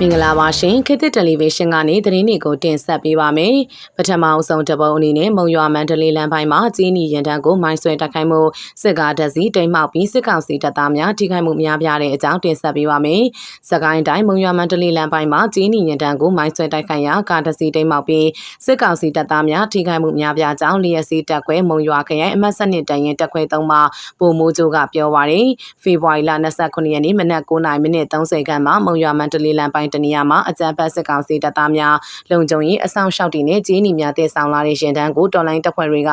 မင်္ဂလာပါရှင်ခေတ်သစ်တယ်လီဗေးရှင်းကနေသတင်းတွေကိုတင်ဆက်ပေးပါမယ်ပထမအဆုံးတပုတ်အနေနဲ့မုံရွာမန္တလေးလမ်းပိုင်းမှာကြီးနီရန်တန်းကိုမိုင်းဆွဲတိုက်ခိုက်မှုစစ်ကားတပ်စီတိမ်မှောက်ပြီးစစ်ကောင်စီတပ်သားများထိခိုက်မှုများပြားတဲ့အကြောင်းတင်ဆက်ပေးပါမယ်စကိုင်းတိုင်းမုံရွာမန္တလေးလမ်းပိုင်းမှာကြီးနီရန်တန်းကိုမိုင်းဆွဲတိုက်ခိုက်ရာကားတပ်စီတိမ်မှောက်ပြီးစစ်ကောင်စီတပ်သားများထိခိုက်မှုများပြားကြောင်းလျက်စီတပ်ခွဲမုံရွာခရိုင်အမှတ်7တန်ရင်တပ်ခွဲ3မှာပုံမိုးကျိုးကပြောပါရယ်ဖေဖော်ဝါရီလ29ရက်နေ့မနက်9:30မိနစ်30ခန်းမှာမုံရွာမန္တလေးလမ်းပိုင်းတနေရာမှာအကြမ်းဖက်စစ်ကောင်စီတပ်သားများလုံခြုံရေးအဆောင်ရှောက်တည်နဲ့ဂျင်းနီများတည်ဆောင်လာတဲ့ရင်တန်းကိုတော်လိုင်းတပ်ဖွဲ့တွေက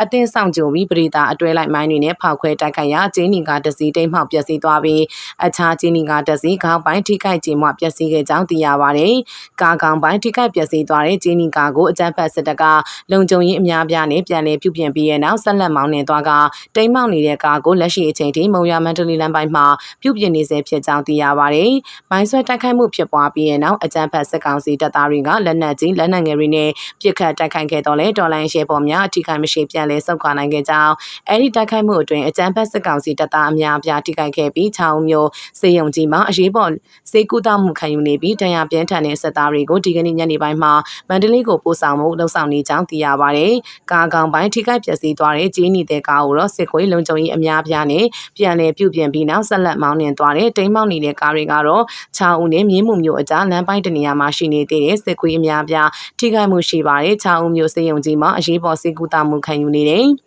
အသင်းဆောင်ကြိုပြီးပရိသအတွဲလိုက်မိုင်းတွေနဲ့ဖောက်ခွဲတိုက်ခိုက်ရာဂျင်းနီကတစီတိမ်မှောက်ပျက်စီးသွားပြီးအခြားဂျင်းနီကတစီခေါင်းပိုင်းထိခိုက်ခြင်းမှပျက်စီးခဲ့ကြောင်းသိရပါတယ်။ကားကောင်ပိုင်းထိခိုက်ပျက်စီးသွားတဲ့ဂျင်းနီကာကိုအကြမ်းဖက်စစ်တပ်ကလုံခြုံရေးအများပြားနဲ့ပြန်လည်ပြုပြင်ပြီးရဲ့နောက်ဆက်လက်မောင်းနှင်သွားကတိမ်မောက်နေတဲ့ကားကိုလက်ရှိအချိန်ထိမုံရမန္တလေးလမ်းပိုင်းမှာပြုပြင်နေစေဖြစ်ကြောင်းသိရပါတယ်။မိုင်းဆွဲတိုက်ခိုက်မှုဖြစ်ပွားပြီးရဲ့နောက်အကြမ်းဖက်စစ်ကောင်စီတပ်သားတွေကလက်နက်ကြီးလက်နက်ငယ်တွေနဲ့ပစ်ခတ်တိုက်ခိုက်ခဲ့တော့လဲတော်လိုင်းရှေပေါ်များအထိခိုက်မရှိပြန်လဲဆုတ်ခွာနိုင်ခဲ့ကြောင်းအဲဒီတိုက်ခိုက်မှုအတွင်းအကြမ်းဖက်စစ်ကောင်စီတပ်သားအများအပြားထိခိုက်ခဲ့ပြီးချောင်းမျိုးစေယုံကြီးမှာအရေးပေါ်စေကူတာမှုခံယူနေပြီးတရားပြင်းထန်တဲ့စစ်သားတွေကိုဒီကနေ့ညနေပိုင်းမှာမန္တလေးကိုပို့ဆောင်မှုလှုပ်ဆောင်နေကြောင်းသိရပါတယ်။ကာကောင်ပိုင်းထိခိုက်ပျက်စီးသွားတဲ့ဂျင်းနေတဲ့ကားကိုတော့စစ်ခွေးလုံခြုံရေးအများအပြားနဲ့ပြန်လည်ပြုပြင်ပြီးနောက်ဆက်လက်မောင်းနှင်သွားတဲ့တိမ်မောက်နေတဲ့ကားတွေကတော့ချောင်းဦးနဲ့မြင်းမှုမျိုးအကြားလမ်းပိုင်းတနေရာမှာရှိနေသေးတဲ့စစ်ခွေးအများအပြားထိခိုက်မှုရှိပါတယ်။ချောင်းဦးမျိုးစေယုံကြီးမှာအရေးပေါ်စေကူတာမှုခံယူနေတယ်။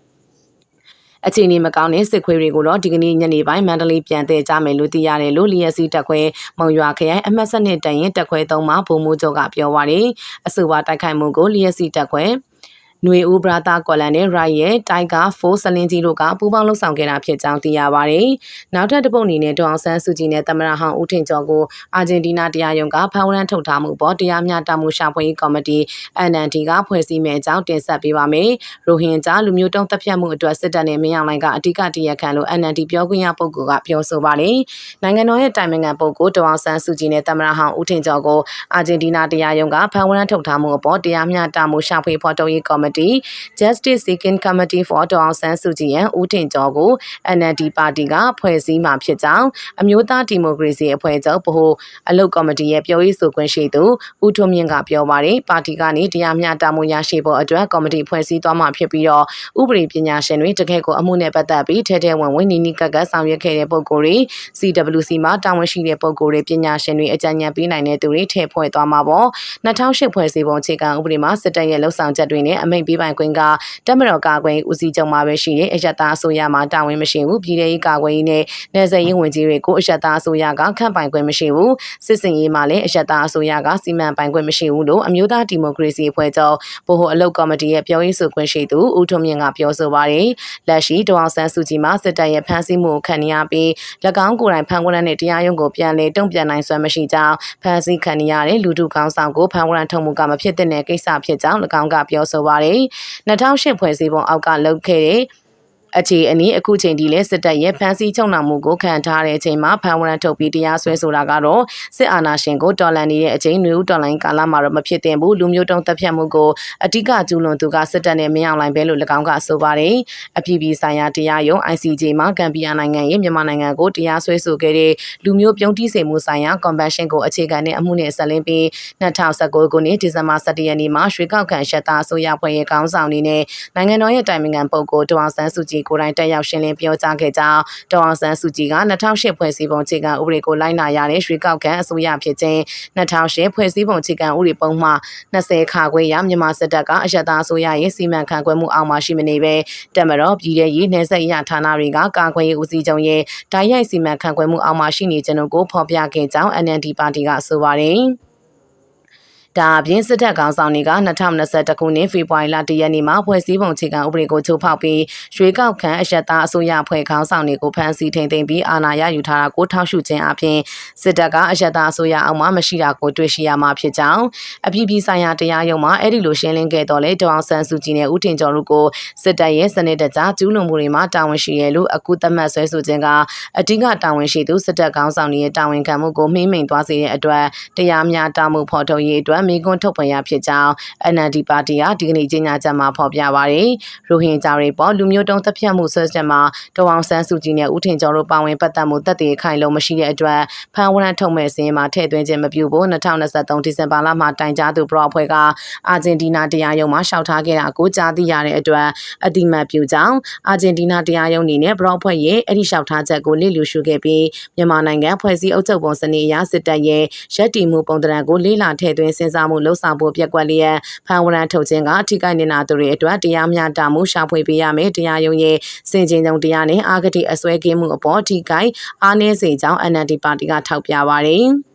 အခြေအနေမကောင်းတဲ့စစ်ခွေးတွေကိုတော့ဒီကနေ့ညနေပိုင်းမန္တလေးပြန်တဲ့ကြမယ်လို့သိရတယ်လို့လျက်စီတက်ခွဲမုံရွာခရိုင်အမှတ်စနစ်တန်ရင်တက်ခွဲသုံးမှာဘုံမိုးကျော်ကပြောပါရယ်အဆိုပါတိုက်ခိုက်မှုကိုလျက်စီတက်ခွဲ နွေဦးဘရာတာကော်လန်နဲ့ရိုက်ရဲ့တိုင်ဂါ4စလင်းကြီးတို့ကပူးပေါင်းလှုပ်ဆောင်ခဲ့တာဖြစ်ကြောင်းသိရပါတယ်။နောက်ထပ်တစ်ပုတ်အနေနဲ့ဒေါအောင်ဆန်းစုကြည်နဲ့သမရဟောင်းဦးထင်ကျော်ကိုအာဂျင်တီးနားတရားရုံးကဖမ်းဝရမ်းထုတ်ထားမှုပေါ်တရားမျှတမှုရှာဖွေရေးကော်မတီ NND ကဖွဲ့စည်းမဲ့အကြောင်းတင်ဆက်ပေးပါမယ်။ရိုဟင်ဂျာလူမျိုးတုံးတပ်ဖြတ်မှုအတွက်စစ်တပ်နဲ့မင်းအောင်လှိုင်ကအဓိကတရားခံလို့ NND ပြောခွင့်ရပုဂ္ဂိုလ်ကပြောဆိုပါတယ်။နိုင်ငံတော်ရဲ့တိုင်ပင်ခံပုဂ္ဂိုလ်ဒေါအောင်ဆန်းစုကြည်နဲ့သမရဟောင်းဦးထင်ကျော်ကိုအာဂျင်တီးနားတရားရုံးကဖမ်းဝရမ်းထုတ်ထားမှုအပေါ်တရားမျှတမှုရှာဖွေဖော်ထုတ်ရေးကော်မတီ Justice Seeking Committee for ဒေါအောင်ဆန်းစုကြည်ရန်ဦးထင်ကျော်ကို NLD ပါတီကဖွဲ့စည်းမှာဖြစ်ကြောင်းအမျိုးသားဒီမိုကရေစီအဖွဲ့ချုပ်ဗဟိုအလုပ်ကော်မတီရဲ့ပြောရေးဆိုခွင့်ရှိသူဦးထွန်းမြင့်ကပြောပါတယ်ပါတီကနေတရားမျှတမှုရရှိဖို့အတွက်ကော်မတီဖွဲ့စည်းသွားမှာဖြစ်ပြီးတော့ဥပဒေပညာရှင်တွေတကယ့်ကိုအမှုနဲ့ပတ်သက်ပြီးထဲထဲဝင်ဝင်နီးနီးကပ်ကပ်ဆောင်ရွက်ခဲ့တဲ့ပုံကိုယ်တွေ CWC မှာတာဝန်ရှိတဲ့ပုံကိုယ်တွေပညာရှင်တွေအကြံဉာဏ်ပေးနိုင်တဲ့သူတွေထည့်ဖွဲ့သွားမှာပေါ့2008ဖွဲ့စည်းပုံအခြေခံဥပဒေမှာစစ်တပ်ရဲ့လှုပ်ဆောင်ချက်တွေနဲ့အမိန့်ပေးပိုင်ခွင့်ကတပ်မတော်ကာကွယ်ဦးစီးချုပ်မှာပဲရှိတဲ့အယက်သားအစိုးရမှာတာဝန်မရှိဘူးပြည်ထောင်ရေးကာကွယ်ရေးနဲ့နယ်စပ်ရေးဝန်ကြီးတွေကိုအယက်သားအစိုးရကခန့်ပိုင်ခွင့်မရှိဘူးစစ်စင်ရေးမှာလည်းအယက်သားအစိုးရကစီမံပိုင်ခွင့်မရှိဘူးလို့အမျိုးသားဒီမိုကရေစီအဖွဲ့ချုပ်ဗဟိုအလုပ်ကော်မတီရဲ့ပြောရေးဆိုခွင့်ရှိသူဦးထွန်းမြင့်ကပြောဆိုပါတယ်လက်ရှိဒေါအောင်ဆန်းစုကြည်မှစစ်တပ်ရဲ့ဖမ်းဆီးမှုခံရပြီး၎င်းကိုယ်တိုင်ဖမ်းဝရမ်းနဲ့တရားရုံးကိုပြန်လည်တုံ့ပြန်နိုင်စွမ်းမရှိကြောင်းဖမ်းဆီးခံရတဲ့လူထုကောင်းဆောင်ကိုဖမ်းဝရမ်းထုတ်မှုကမဖြစ်တဲ့ကိစ္စဖြစ်ကြောင်း၎င်းကပြောဆိုပါတယ်2008ဖွဲ့စည်းပုံအောက်ကလုပ်ခဲ့တဲ့ အခြေအနေအခုချိန်ထိလဲစစ်တပ်ရဲ့ဖမ်းဆီးချုပ်နှောင်မှုကိုခံထားတဲ့အချိန်မှာဖမ်းဝရမ်းထုတ်ပြီးတရားစွဲဆိုတာကတော့စစ်အာဏာရှင်ကိုတော်လှန်နေတဲ့အချိန်နွေဦးတော်လှန်ကာလမှာတော့မဖြစ်သင့်ဘူးလူမျိုးတုံးတပ်ဖြတ်မှုကိုအဓိကကျူးလွန်သူကစစ်တပ်နဲ့မင်းအောင်လှိုင်ပဲလို့၎င်းကဆိုပါတယ်အပြည်ပြည်ဆိုင်ရာတရားရုံး ICJ မှာဂမ်ဘီယာနိုင်ငံရဲ့မြန်မာနိုင်ငံကိုတရားစွဲဆိုခဲ့တဲ့လူမျိုးပြုံးတိစေမှုဆိုင်ရာ Convention ကိုအခြေခံတဲ့အမှုနဲ့ဆက်လင်းပြီး2019ခုနှစ်ဒီဇင်ဘာ17ရက်နေ့မှာရွှေကောက်ခံရှက်သားအစိုးရဖွဲ့ရဲ့ခေါင်းဆောင်အနေနဲ့နိုင်ငံတော်ရဲ့တိုင်ပင်ခံပုဂ္ဂိုလ်ဒေါအောင်ဆန်းစုကြည်ကြီးကိုယ်တိုင်တက်ရောက်ရှင်းလင်းပြောကြားခဲ့ကြောင်းဒေါအောင်ဆန်းစုကြည်က2008ဖွဲ့စည်းပုံခြေခံဥပဒေကိုလိုက်နာရတဲ့ရွှေကောက်ခံအစိုးရဖြစ်ခြင်း2008ဖွဲ့စည်းပုံခြေခံဥပဒေပုံမှ20ခါခွေရမြန်မာစစ်တပ်ကအယက်သားအစိုးရရဲ့စီမံခန့်ခွဲမှုအောက်မှာရှိမနေပဲတက်မတော်ပြည်ရဲ့ရေးနယ်စပ်ရဌာနတွေကကာကွယ်ရေးဦးစီးချုပ်ရဲ့ဓာတ်ရိုက်စီမံခန့်ခွဲမှုအောက်မှာရှိနေခြင်းတို့ကိုဖော်ပြခဲ့ကြောင်း NND ပါတီကဆိုပါတယ်။ ဒါအပြင်စစ်တပ်ကောင်ဆောင်တွေက2021ခုနှစ်ဖေဖော်ဝါရီလ၁ရက်နေ့မှာဖွဲ့စည်းပုံအခြေခံဥပဒေကိုချိုးဖောက်ပြီးရွေးကောက်ခံအယက်သားအစိုးရဖွဲ့ခေါင်းဆောင်တွေကိုဖမ်းဆီးထိန်သိမ်းပြီးအာဏာရယူထားတာကိုထောက်ရှုခြင်းအပြင်စစ်တပ်ကအယက်သားအစိုးရအောက်မှာမရှိတာကိုတွေ့ရှိရမှာဖြစ်ကြောင်းအပြည်ပြည်ဆိုင်ရာတရားရုံးမှာအဲ့ဒီလိုရှင်းလင်းခဲ့တော့လေဒေါအောင်ဆန်းစုကြည်နဲ့ဦးထင်ကျော်တို့ကိုစစ်တပ်ရဲ့စနစ်တကျကျူးလွန်မှုတွေမှာတာဝန်ရှိရလို့အခုသတ်မှတ်ဆွဲဆိုခြင်းကအဓိကတာဝန်ရှိသူစစ်တပ်ခေါင်းဆောင်တွေရဲ့တာဝန်ခံမှုကိုမှိမ့်မိန်သွားစေတဲ့အတွက်တရားမျှတမှုဖော်ထုတ်ရေးအတွက်အတွက်မိကွန်းထုတ်ပြန်ရဖြစ်ကြောင်း NLD ပါတီကဒီကနေ့ကြေညာချက်မှာဖော်ပြပါတယ်။ရိုဟင်ဂျာတွေပေါ်လူမျိုးတုံးတပ်ဖြတ်မှုဆွဲချက်မှာဒေါအောင်ဆန်းစုကြည်နဲ့ဦးထင်ကျော်တို့ပါဝင်ပတ်သက်မှုတပ်တွေခိုင်လုံမရှိတဲ့အတွက်ဖန်ဝရန်ထုတ်မဲ့စင်းမှာထည့်သွင်းခြင်းမပြုဖို့2023ဒီဇင်ဘာလမှာတိုင်ကြားသူပရောအဖွဲ့ကအာဂျင်တီးနားတရားရုံးမှာရှောက်ထားခဲ့တာကိုကြားသိရတဲ့အတွက်အတိမတ်ပြုကြောင်းအာဂျင်တီးနားတရားရုံးအနေနဲ့ပရောအဖွဲ့ရဲ့အဲ့ဒီလျှောက်ထားချက်ကိုလစ်လျူရှုခဲ့ပြီးမြန်မာနိုင်ငံဖွဲ့စည်းအုပ်ချုပ်ပုံစနစ်အရစစ်တပ်ရဲ့ရက်တီမှုပုံသဏ္ဍာန်ကိုလေးလာထည့်သွင်းစဉ်းစားမှုလှုံ့ဆော်ဖို့ပြက်ကွက်လျက်ဖန်ဝရန်ထုတ်ခြင်းကအထိကိနေတာသူတွေအတွက်တရားမျှတမှုရှာဖွေပေးရမယ်တရားရုံးရဲ့စင်ကြင်ကြုံတရားနဲ့အာဂတိအစွဲကင်းမှုအပေါ်ထိကိအားနည်းစေကြောင်း NLD ပါတီကထောက်ပြပါတယ်။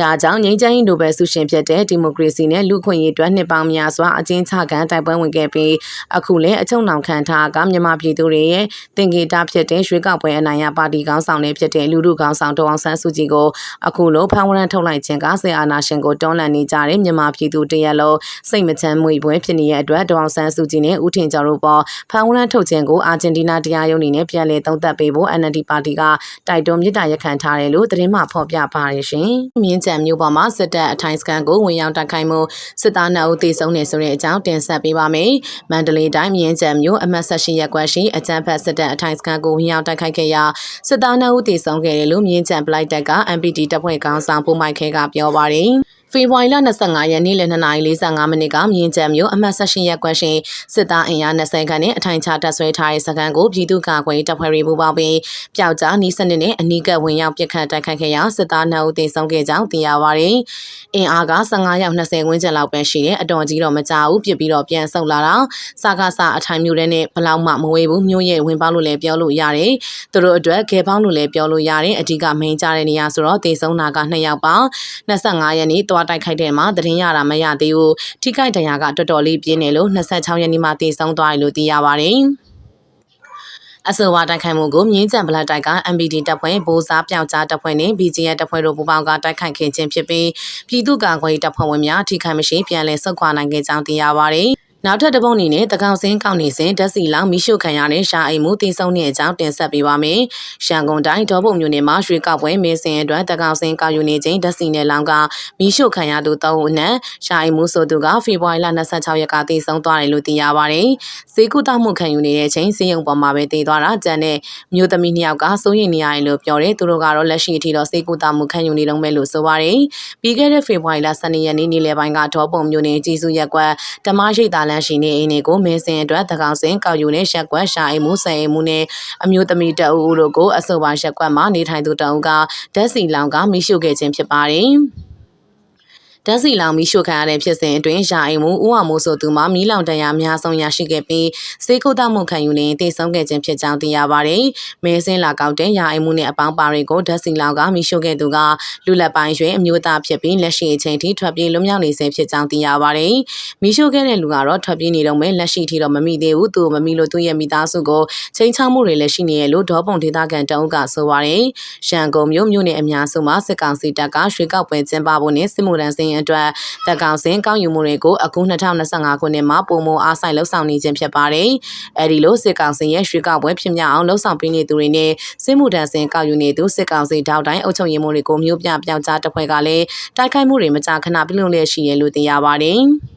ဒါကြောင့်ငြိမ်းချမ်းရေးနိုဘယ်ဆုရှင်ဖြစ်တဲ့ဒီမိုကရေစီနဲ့လူ့ခွင့်ရေးအတွက်နှစ်ပေါင်းများစွာအကျဉ်းချခံတိုက်ပွဲဝင်ခဲ့ပြီးအခုလည်းအချုံနောင်ခံထားကမြန်မာပြည်သူတွေရဲ့တင်ကေတာဖြစ်တဲ့ရွှေကောက်ပွဲအနိုင်ရပါတီကောင်းဆောင်တွေဖြစ်တဲ့လူလူကောင်းဆောင်ဒေါအောင်ဆန်းစုကြည်ကိုအခုလိုဖမ်းဝရမ်းထုတ်လိုက်ခြင်းကဆေအာနာရှင်ကိုတွန်းလှန်နေကြတဲ့မြန်မာပြည်သူတရက်လုံးစိတ်မချမ်းမွေပွဲဖြစ်နေတဲ့အတွက်ဒေါအောင်ဆန်းစုကြည်နဲ့ဦးထင်ကျော်တို့ပေါ်ဖမ်းဝရမ်းထုတ်ခြင်းကိုအာဂျင်တီးနားတရားရုံးအနေနဲ့ပြန်လည်သုံးသပ်ပေးဖို့ NLD ပါတီကတိုက်တွန်းမြစ်တာရက်ခံထားတယ်လို့သတင်းမှဖော်ပြပါရရှင်။မြင်းကြံမျိုးပေါ်မှာစစ်တပ်အထိုင်စကန်ကိုဝင်ရောက်တိုက်ခိုက်မှုစစ်သား2ဦးသေဆုံးနေဆိုတဲ့အကြောင်းတင်ဆက်ပေးပါမယ်။မန္တလေးတိုင်းမြင်းကြံမျိုးအမှတ်18ရပ်ကွက်ရှိအကြမ်းဖက်စစ်တပ်အထိုင်စကန်ကိုဝင်ရောက်တိုက်ခိုက်ခဲ့ရာစစ်သား2ဦးသေဆုံးခဲ့တယ်လို့မြင်းကြံပလိုက်တက်က MPD တပ်ဖွဲ့ခေါင်းဆောင်ပုံမိုက်ခဲကပြောပါတယ်။ဖေဖော်ဝါရီလ25ရက်နေ့လယ်2:45မိနစ်ကမြင်းကြံမြို့အမှတ်16ရပ်ကွက်ရှင်စစ်သားအင်အား20ခန့်နဲ့အထိုင်ချတပ်ဆွဲထားတဲ့စခန်းကိုပြည်သူ့ကာကွယ်တပ်ဖွဲ့တွေပူးပေါင်းပြီးပျောက်ကြားနီးစနစ်နဲ့အနီးကပ်ဝင်ရောက်ပစ်ခတ်တိုက်ခိုက်ခဲ့ရာစစ်သား2ဦးသေဆုံးခဲ့ကြောင်းသိရပါတယ်။အင်အားက15ရောက်20ဝန်းကျင်လောက်ပဲရှိတဲ့အတော်ကြီးတော့မကြဘူးပြစ်ပြီးတော့ပြန်ဆုတ်လာတာစကားစအထိုင်မျိုးတဲ့နဲ့ဘလောက်မှမဝေးဘူးမျိုးရဲ့ဝင်ပေါက်လို့လည်းပြောလို့ရတယ်။သူတို့အတွက်ခဲပေါင်းလို့လည်းပြောလို့ရတယ်အဓိကမိန်ကြတဲ့နေရာဆိုတော့သေဆုံးတာက2ယောက်ပါ25ရက်နေ့သွားတိုက်ခိုက်တဲ့မှာသတင်းရတာမရသေးဘူးထိခိုက်ဒဏ်ရာကတော်တော်လေးပြင်းနေလို့26ရက်နေ့မှတည်ဆုံသွားတယ်လို့သိရပါတယ်အဆိုပါတိုက်ခိုက်မှုကိုမြင်းကြံပလက်တိုက်က MPD တပ်ဖွဲ့ဗိုလ်စားပြောက်ကြားတပ်ဖွဲ့နဲ့ BGF တပ်ဖွဲ့တို့ပူးပေါင်းကတိုက်ခိုက်ခဲ့ခြင်းဖြစ်ပြီးပြည်သူ့ကာကွယ်တပ်ဖွဲ့ဝင်များထိခိုက်မရှိပြန်လည်ဆုတ်ခွာနိုင်ခဲ့ကြောင်းသိရပါတယ်။ နောက်ထပ်တစ်ပုတ်အနေနဲ့တကောင်စင်းကောက်နေစဉ်ဓာတ်စီလောင်မိရှုခံရတဲ့ရှာအိမ်မှုတည်ဆုံတဲ့အကြောင်းတင်ဆက်ပေးပါမယ်။ရှန်ကုန်တိုင်းဒေါ်ပုံမြို့နယ်မှာရွှေကောက်ပွဲမင်းစင်အတွက်တကောင်စင်းကောက်ယူနေခြင်းဓာတ်စီနဲ့လောင်ကမိရှုခံရသူ၃ဦးနဲ့ရှာအိမ်မှုဆိုသူကဖေဖော်ဝါရီလ26ရက်ကတည်ဆုံသွားတယ်လို့သိရပါတယ်။ဈေးကုသမှုခံယူနေတဲ့အချိန်စေယုံပေါ်မှာပဲတည်သွားတာကြံတဲ့မြို့သမီးနှစ်ယောက်ကစိုးရိမ်နေရတယ်လို့ပြောတယ်။သူတို့ကတော့လက်ရှိအထိတော့ဈေးကုသမှုခံယူနေတော့မယ်လို့ဆိုပါတယ်။ပြီးခဲ့တဲ့ဖေဖော်ဝါရီလ12ရက်နေ့နေ့လယ်ပိုင်းကဒေါ်ပုံမြို့နယ်ကြီးစုရက်ကွက်ဓမ္မရှိတ်တာလန်ရှိနေအိမ်တွေကိုမင်းစင်အတွက်သကောင်စင်ကောက်ယူတဲ့ရက်ကွက်ရှာအိမ်မှုဆယ်အိမ်မှုနဲ့အမျိုးသမီးတအူတို့ကိုအဆိုပါရက်ကွက်မှာနေထိုင်သူတအူကဓာတ်စီလောင်ကမိရှုခဲ့ခြင်းဖြစ်ပါတယ်။ ဓာတ်စီလောင်ပြီးရှို့ခံရတဲ့ဖြစ်စဉ်အတွင်းရာအိမ်မှုဦးအောင်မိုးဆိုသူမှာမီးလောင်တရားအများဆုံးရရှိခဲ့ပြီးစေကုသမှုခံယူနေတည်ဆုံးခဲ့ခြင်းဖြစ်ကြောင်းသိရပါတယ်။မဲစင်းလာကောက်တဲ့ရာအိမ်မှုနဲ့အပေါင်းပါတွေကိုဓာတ်စီလောင်ကမီးရှို့ခဲ့သူကလူလက်ပိုင်းရွေးအမျိုးသားဖြစ်ပြီးလက်ရှိအချိန်ထိထွက်ပြေးလွတ်မြောက်နေဆဲဖြစ်ကြောင်းသိရပါတယ်။မီးရှို့ခဲ့တဲ့လူကတော့ထွက်ပြေးနေတော့မဲလက်ရှိထိတော့မမိသေးဘူး။သူမမိလို့သူ့ရဲ့မိသားစုကိုချိန်ချမှုတွေလည်းရှိနေရလို့ဒေါပုံဒေသခံတအုပ်ကဆိုပါတယ်။ရှန်ကုန်မြို့မြို့နယ်အများစုမှာစစ်ကောင်စီတပ်ကရွှေကောက်ပွဲကျင်းပဖို့နဲ့စစ်မှုထမ်းစင်အတွက်တက်ကောင်စင်ကောက်ယူမှုတွေကိုအခု2025ခုနှစ်မှာပုံမအားဆိုင်လှုပ်ဆောင်နေခြင်းဖြစ်ပါတယ်။အဲဒီလိုစစ်ကောင်စင်ရဲ့ရွှေကောက်ပွဲဖြစ်မြောက်အောင်လှုပ်ဆောင်ပေးနေသူတွေနဲ့စစ်မှုထမ်းစင်ကောက်ယူနေသူစစ်ကောင်စီတောက်တိုင်းအုပ်ချုပ်ရေးမှုတွေကိုမျိုးပြပြောင်းကြားတပ်ဖွဲ့ကလည်းတိုက်ခိုက်မှုတွေမကြာခဏပြုလုပ်လျက်ရှိရလို့သိရပါတယ်။